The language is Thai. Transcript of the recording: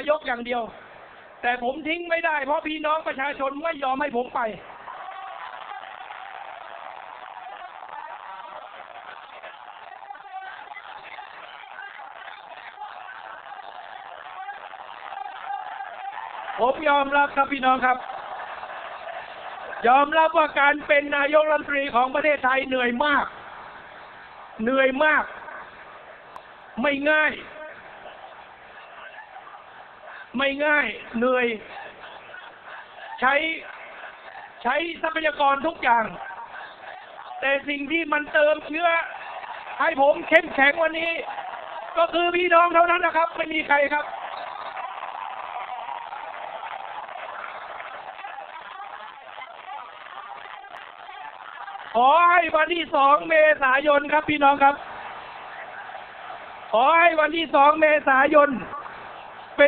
ายกอย่างเดียว แต่ผมทิ้งไม่ได้ เพราะพี่น้องประชาชนไม่ยอมให้ผมไปผมยอมรับครับพี่น้องครับ ยอมรับว่าการเป็นนายกรัฐมนตรีของประเทศไทยเหนื่อยมาก เหนื่อยมาก ไม่ง่าย ไม่ง่ายเหนื่อย ใช้ใช้ทรัพยากรทุกอย่าง แต่สิ่งที่มันเติมเชื้อให้ผมเข้มแข็งวันนี้ ก็คือพี่น้องเท่านั้นนะครับ ไม่มีใครครับ ขอให้วันที่สองเมษายนครับพี่น้องครับ ขอให้วันที่สองเมษายน